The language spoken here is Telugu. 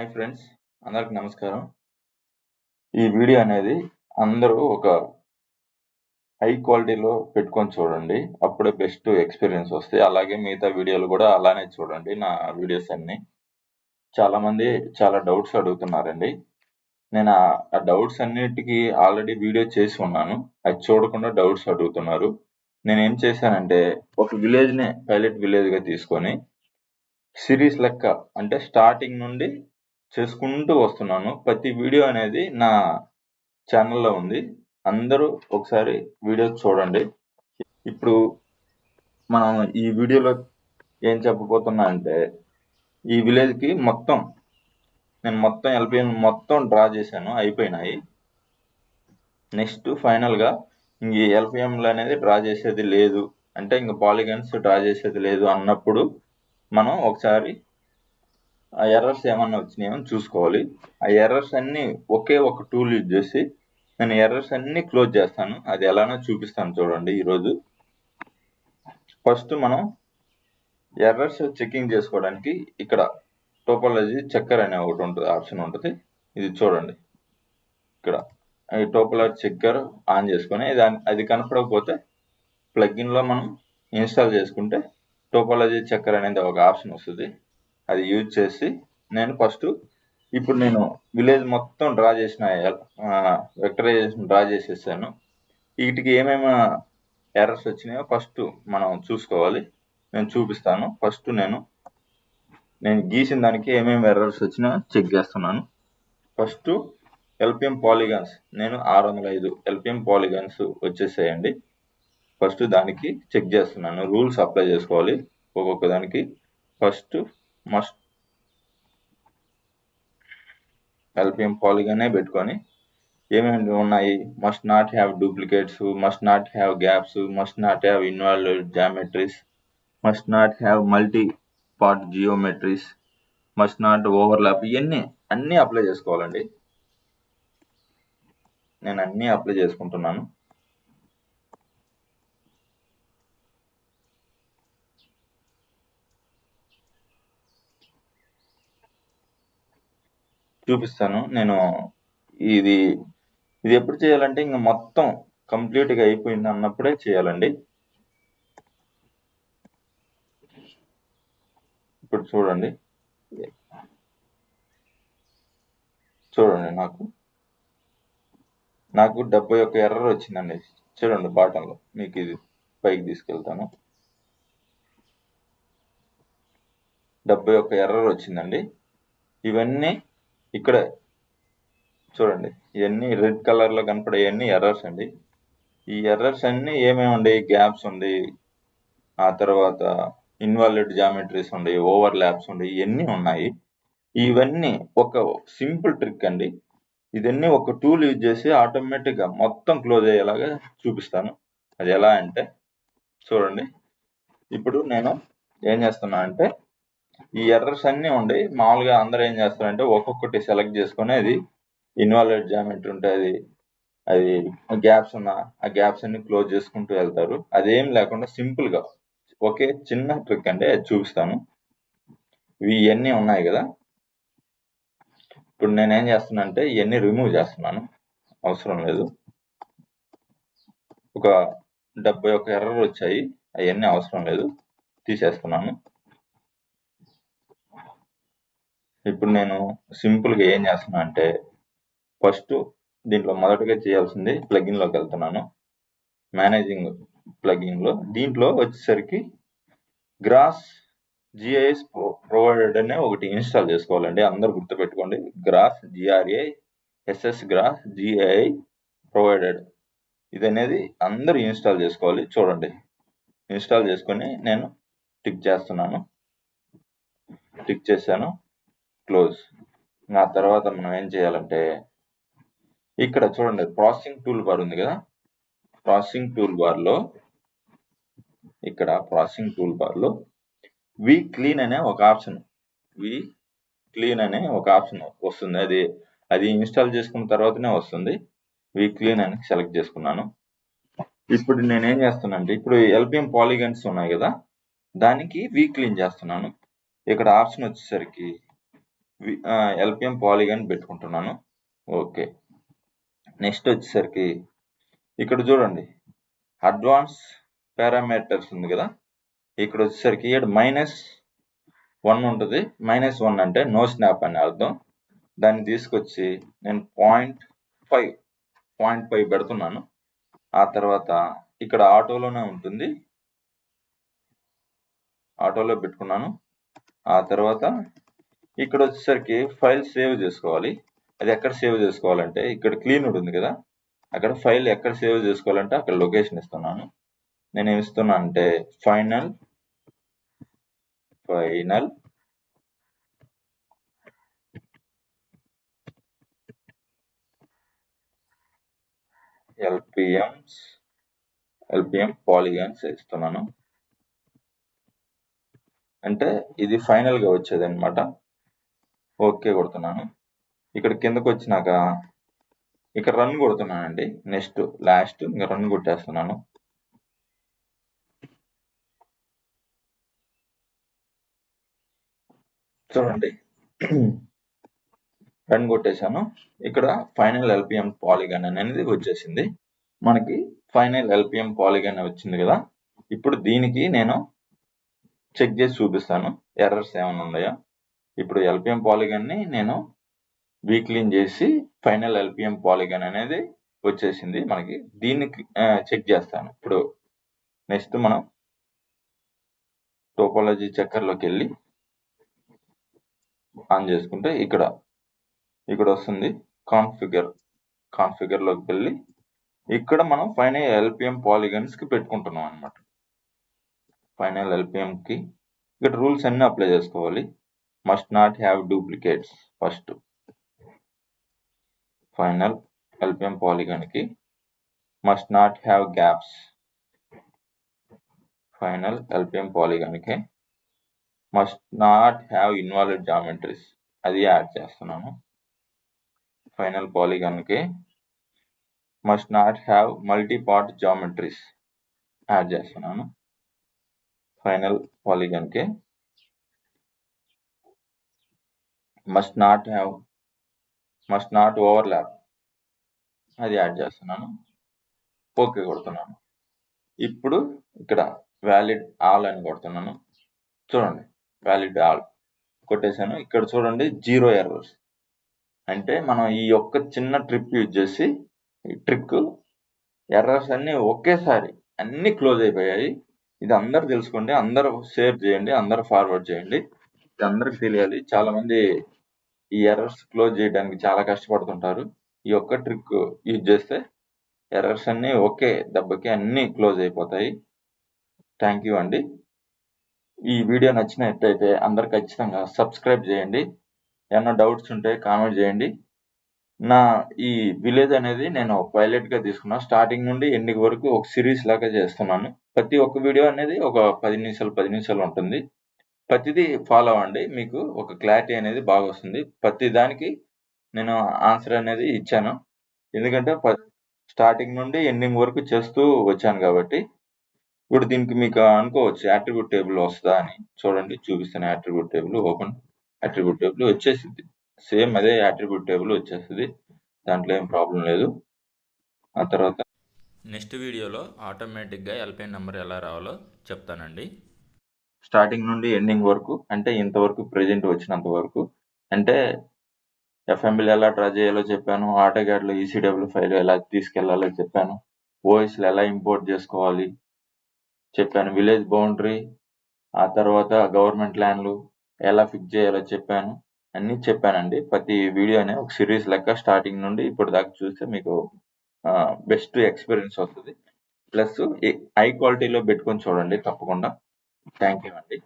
హాయ్ ఫ్రెండ్స్ అందరికి నమస్కారం. ఈ వీడియో అనేది అందరూ ఒక హై క్వాలిటీలో పెట్టుకొని చూడండి అప్పుడే బెస్ట్ ఎక్స్పీరియన్స్ వస్తాయి. అలాగే మిగతా వీడియోలు కూడా అలానే చూడండి నా వీడియోస్ అన్ని. చాలా మంది చాలా డౌట్స్ అడుగుతున్నారండి. నేను ఆ- డౌట్స్ అన్నిటికీ ఆల్రెడీ వీడియో చేసి ఉన్నాను. అది చూడకుండా డౌట్స్ అడుగుతున్నారు. నేను ఏం చేశానంటే ఒక విలేజ్ నే పైలట్ విలేజ్గా తీసుకొని సిరీస్ లెక్క అంటే స్టార్టింగ్ నుండి చేసుకుంటూ వస్తున్నాను. ప్రతి వీడియో అనేది నా ఛానల్లో ఉంది. అందరూ ఒకసారి వీడియో చూడండి. ఇప్పుడు మనం ఈ వీడియోలో ఏం చెప్పబోతున్నా అంటే ఈ విలేజ్కి మొత్తం నేను మొత్తం ఎల్పిఎన్ మొత్తం డ్రా చేశాను. అయిపోయినాయి. నెక్స్ట్ ఫైనల్గా ఇంక ఈ అనేది డ్రా చేసేది లేదు. అంటే ఇంక పాలిగన్స్ డ్రా చేసేది లేదు అన్నప్పుడు మనం ఒకసారి ఆ ఎర్రర్స్ ఏమన్నా వచ్చినాయో చూసుకోవాలి. ఆ ఎర్రర్స్ అన్ని ఒకే ఒక టూల్ యూజ్ చేసి నేను ఎర్రర్స్ అన్ని క్లోజ్ చేస్తాను. అది ఎలానో చూపిస్తాను చూడండి ఈరోజు. ఫస్ట్ మనం ఎర్రర్స్ చెకింగ్ చేసుకోవడానికి ఇక్కడ టోపాలజీ చెక్కర్ అనే ఒకటి ఉంటుంది ఆప్షన్ ఉంటుంది. ఇది చూడండి. ఇక్కడ ఈ టోపాలజీ చెక్కర్ ఆన్ చేసుకొని అది కనపడకపోతే ప్లగిన్ మనం ఇన్స్టాల్ చేసుకుంటే టోపాలజీ చెక్కర్ అనేది ఒక ఆప్షన్ వస్తుంది. అది యూజ్ చేసి నేను ఫస్ట్ ఇప్పుడు నేను విలేజ్ మొత్తం డ్రా చేసిన వెక్టరైజేషన్ డ్రా చేసేసాను. వీటికి ఏమేమి ఎర్రర్స్ వచ్చినాయో ఫస్ట్ మనం చూసుకోవాలి. నేను చూపిస్తాను. ఫస్ట్ నేను నేను గీసిన దానికి ఏమేమి ఎర్రర్స్ వచ్చినా చెక్ చేస్తున్నాను. ఫస్ట్ ఎల్పిఎం పాలిగాన్స్ నేను ఆరు వందల ఐదు ఎల్పిఎం పాలిగాన్స్ వచ్చేసేయండి. ఫస్ట్ దానికి చెక్ చేస్తున్నాను. రూల్స్ అప్లై చేసుకోవాలి ఒక్కొక్క దానికి. ఫస్ట్ మస్ట్ ఎల్పిఎం పాలిగానే పెట్టుకొని ఏమేమి ఉన్నాయి? Must not have duplicates must not have gaps must not have involve geometries must not have multi part geometries must not overlap ఇవన్నీ అన్నీ అప్లై చేసుకోవాలండి. నేను అన్నీ అప్లై చేసుకుంటున్నాను. చూపిస్తాను. నేను ఇది ఇది ఎప్పుడు చేయాలంటే ఇంకా మొత్తం కంప్లీట్గా అయిపోయింది అన్నప్పుడే చేయాలండి. ఇప్పుడు చూడండి. చూడండి నాకు. నాకు డెబ్బై ఒక్క ఎర్రర్ వచ్చిందండి. చూడండి బాటంలో. మీకు ఇది పైకి తీసుకెళ్తాను. డెబ్బై ఒక్క ఎర్రర్ వచ్చిందండి. ఇవన్నీ ఇక్కడ చూడండి ఇవన్నీ రెడ్ కలర్లో కనపడేవన్నీ ఎర్రర్స్ అండి. ఈ ఎర్రర్స్ అన్ని ఏమేమి ఉండే? గ్యాప్స్ ఉంది ఆ తర్వాత ఇన్వాలిడ్ జామెట్రీస్ ఉండే ఓవర్ ల్యాబ్స్ ఉండే ఇవన్నీ ఉన్నాయి. ఇవన్నీ ఒక సింపుల్ ట్రిక్ అండి. ఇదన్నీ ఒక టూల్ యూజ్ చేసి ఆటోమేటిక్గా మొత్తం క్లోజ్ అయ్యేలాగా చూపిస్తాను. అది ఎలా అంటే చూడండి. ఇప్పుడు నేను ఏం చేస్తున్నా అంటే ఈ ఎర్రర్స్ అన్ని ఉండి మామూలుగా అందరూ ఏం చేస్తారంటే ఒక్కొక్కటి సెలెక్ట్ చేసుకొని అది ఇన్వాల్వెడ్ జామెట్రీ ఉంటే అది అది గ్యాప్స్ ఉన్న ఆ గ్యాప్స్ అన్ని క్లోజ్ చేసుకుంటూ వెళ్తారు. అదేం లేకుండా సింపుల్గా ఒకే చిన్న ట్రిక్ అంటే అది చూపిస్తాను. ఇవన్నీ ఉన్నాయి కదా. ఇప్పుడు నేను ఏం చేస్తున్నా అంటే ఇవన్నీ రిమూవ్ చేస్తున్నాను. అవసరం లేదు. ఒక డెబ్బై ఒక ఎర్రర్ వచ్చాయి అవన్నీ అవసరం లేదు. తీసేస్తున్నాను. ఇప్పుడు నేను సింపుల్గా ఏం చేస్తున్నా అంటే ఫస్ట్ దీంట్లో మొదటగా చేయాల్సింది ప్లగిన్లోకి వెళ్తున్నాను. మేనేజింగ్ ప్లగిన్లో దీంట్లో వచ్చేసరికి గ్రాస్ జిఐఎస్ ప్రొవైడెడ్ అనే ఒకటి ఇన్స్టాల్ చేసుకోవాలండి. అందరూ గుర్తుపెట్టుకోండి. Grass GRA SS grass GI provided. ఇది అనేది అందరూ ఇన్స్టాల్ చేసుకోవాలి. చూడండి. ఇన్స్టాల్ చేసుకొని నేను టిక్ చేస్తున్నాను. టిక్ చేశాను. క్లోజ్. ఆ తర్వాత మనం ఏం చేయాలంటే ఇక్కడ చూడండి ప్రాసెసింగ్ టూల్ బార్ ఉంది కదా? ప్రాసెసింగ్ టూల్ బార్లో ఇక్కడ ప్రాసెసింగ్ టూల్ బార్లో వి క్లీన్ అనే ఒక ఆప్షన్ వి క్లీన్ అనే ఒక ఆప్షన్ వస్తుంది. అది అది ఇన్స్టాల్ చేసుకున్న తర్వాతనే వస్తుంది. వి క్లీన్ అని సెలెక్ట్ చేసుకున్నాను. ఇప్పుడు నేను ఏం చేస్తున్నా అంటే ఇప్పుడు ఎల్పిఎం పాలిగన్స్ ఉన్నాయి కదా? దానికి వి క్లీన్ చేస్తున్నాను. ఇక్కడ ఆప్షన్ వచ్చేసరికి ఎల్పిఎం పాలిగాన్ పెట్టుకుంటున్నాను. ఓకే. నెక్స్ట్ వచ్చేసరికి ఇక్కడ చూడండి. అడ్వాన్స్ పారామీటర్స్ ఉంది కదా? ఇక్కడ వచ్చేసరికి ఇక్కడ మైనస్ వన్ ఉంటుంది. మైనస్ వన్ అంటే నో స్నాప్ అని అర్థం. దాన్ని తీసుకొచ్చి నేను పాయింట్ ఫైవ్ పాయింట్ ఫైవ్ పెడుతున్నాను. ఆ తర్వాత ఇక్కడ ఆటోలోనే ఉంటుంది. ఆటోలో పెట్టుకున్నాను. ఆ తర్వాత ఇక్కడ వచ్చేసరికి ఫైల్ సేవ్ చేసుకోవాలి. అది ఎక్కడ సేవ్ చేసుకోవాలంటే ఇక్కడ క్లీన్ ఉంటుంది కదా అక్కడ ఫైల్ ఎక్కడ సేవ్ చేసుకోవాలంటే అక్కడ లొకేషన్ ఇస్తున్నాను. నేను ఏమిస్తున్నా అంటే final final. LPMs LPM polygons ఇస్తున్నాను. అంటే ఇది ఫైనల్గా వచ్చేది అనమాట ఓకే కొడుతున్నాను. ఇక్కడ కిందకు వచ్చినాక ఇక్కడ రన్ కొడుతున్నానండి. నెక్స్ట్ లాస్ట్ ఇంకా రన్ కొట్టేస్తున్నాను. చూడండి. రన్ కొట్టేశాను. ఇక్కడ ఫైనల్ ఎల్పిఎం పాలిగన్ అనేది వచ్చేసింది. మనకి ఫైనల్ ఎల్పిఎం పాలిగన్ వచ్చింది కదా. ఇప్పుడు దీనికి నేను చెక్ చేసి చూపిస్తాను. ఎర్రర్స్ ఏమైనా ఉన్నాయా? ఇప్పుడు ఎల్పిఎం పాలిగన్ని నేను వీక్లీన్ చేసి ఫైనల్ ఎల్పిఎం పాలిగన్ అనేది వచ్చేసింది. మనకి దీనికి చెక్ చేస్తాను. ఇప్పుడు నెక్స్ట్ మనం టోపాలజీ చక్కర్లోకి వెళ్ళి ఆన్ చేసుకుంటే ఇక్కడ ఇక్కడ వస్తుంది కాన్ఫిగర్ కాన్ఫిగర్లోకి వెళ్ళి ఇక్కడ మనం ఫైనల్ ఎల్పిఎం పాలిగన్స్కి పెట్టుకుంటున్నాం అనమాట ఫైనల్ ఎల్పిఎం కి. ఇక్కడ రూల్స్ అన్ని అప్లై చేసుకోవాలి. Must not have duplicates first final LPM పాలిగన్కి must not have gaps final LPM పాలిగన్కి must not have invalid geometries అది యాడ్ చేస్తున్నాను. Final పాలిగన్కి must not have multi part geometries add చేస్తున్నాను. Final పాలిగన్కి must not have must not overlap అది యాడ్ చేస్తున్నాను. ఓకే కొడుతున్నాను. ఇప్పుడు ఇక్కడ వ్యాలిడ్ ఆల్ అని కొడుతున్నాను. చూడండి వ్యాలిడ్ ఆల్ కొట్టేశాను. ఇక్కడ చూడండి జీరో ఎర్రర్స్ అంటే మనం ఈ యొక్క చిన్న ట్రిప్ యూజ్ చేసి ఈ ట్రిక్ ఎర్రర్స్ అన్నీ ఒకేసారి అన్ని క్లోజ్ అయిపోయాయి. ఇది అందరు తెలుసుకోండి అందరూ షేర్ చేయండి అందరూ ఫార్వర్డ్ చేయండి. అందరికి తెలియాలి. చాలా మంది ఈ ఎర్రర్స్ క్లోజ్ చేయడానికి చాలా కష్టపడుతుంటారు. ఈ ఒక్క ట్రిక్ యూజ్ చేస్తే ఎర్రర్స్ అన్ని ఒకే దెబ్బకి అన్ని క్లోజ్ అయిపోతాయి. థ్యాంక్ యూ అండి. ఈ వీడియో నచ్చినట్టయితే అందరు ఖచ్చితంగా సబ్స్క్రైబ్ చేయండి. ఏమన్నా డౌట్స్ ఉంటే కామెంట్ చేయండి. నా ఈ విలేజ్ అనేది నేను పైలట్గా తీసుకున్నా. స్టార్టింగ్ నుండి ఎండింగ్ వరకు ఒక సిరీస్ లాగా చేస్తున్నాను. ప్రతి ఒక్క వీడియో అనేది ఒక పది నిమిషాలు పది నిమిషాలు ఉంటుంది. ప్రతిదీ ఫాలో అవ్వండి. మీకు ఒక క్లారిటీ అనేది బాగా వస్తుంది. ప్రతి దానికి నేను ఆన్సర్ అనేది ఇచ్చాను. ఎందుకంటే స్టార్టింగ్ నుండి ఎండింగ్ వరకు చేస్తూ వచ్చాను కాబట్టి ఇప్పుడు దీనికి మీకు అనుకోవచ్చు యాట్రిబ్యూట్ టేబుల్ వస్తుందా అని. చూడండి చూపిస్తాను attribute table open attribute table వచ్చేసింది. సేమ్ అదే యాట్రిబ్యూట్ టేబుల్ వచ్చేస్తుంది దాంట్లో ఏం ప్రాబ్లం లేదు. ఆ తర్వాత నెక్స్ట్ వీడియోలో ఆటోమేటిక్గా ఎల్పిఎన్ నెంబర్ ఎలా రావాలో చెప్తానండి. స్టార్టింగ్ నుండి ఎండింగ్ వరకు అంటే ఇంతవరకు ప్రజెంట్ వచ్చినంత వరకు. అంటే ఎఫ్ఎంబిల్ ఎలా డ్రా చేయాలో చెప్పాను ఆటోగాడ్లో ఈసీడబ్ల్యూ ఫైల్ ఎలా తీసుకెళ్ళాలో చెప్పాను ఓఎస్లు ఎలా ఇంపోర్ట్ చేసుకోవాలి చెప్పాను విలేజ్ బౌండరీ ఆ తర్వాత గవర్నమెంట్ ల్యాండ్లు ఎలా ఫిక్స్ చేయాలో చెప్పాను అన్ని చెప్పానండి. ప్రతి వీడియోనే ఒక సిరీస్ లెక్క స్టార్టింగ్ నుండి ఇప్పుడు దాకా చూస్తే మీకు బెస్ట్ ఎక్స్పీరియన్స్ వస్తుంది. ప్లస్ హై క్వాలిటీలో పెట్టుకొని చూడండి తప్పకుండా. థ్యాంక్ యూ అండి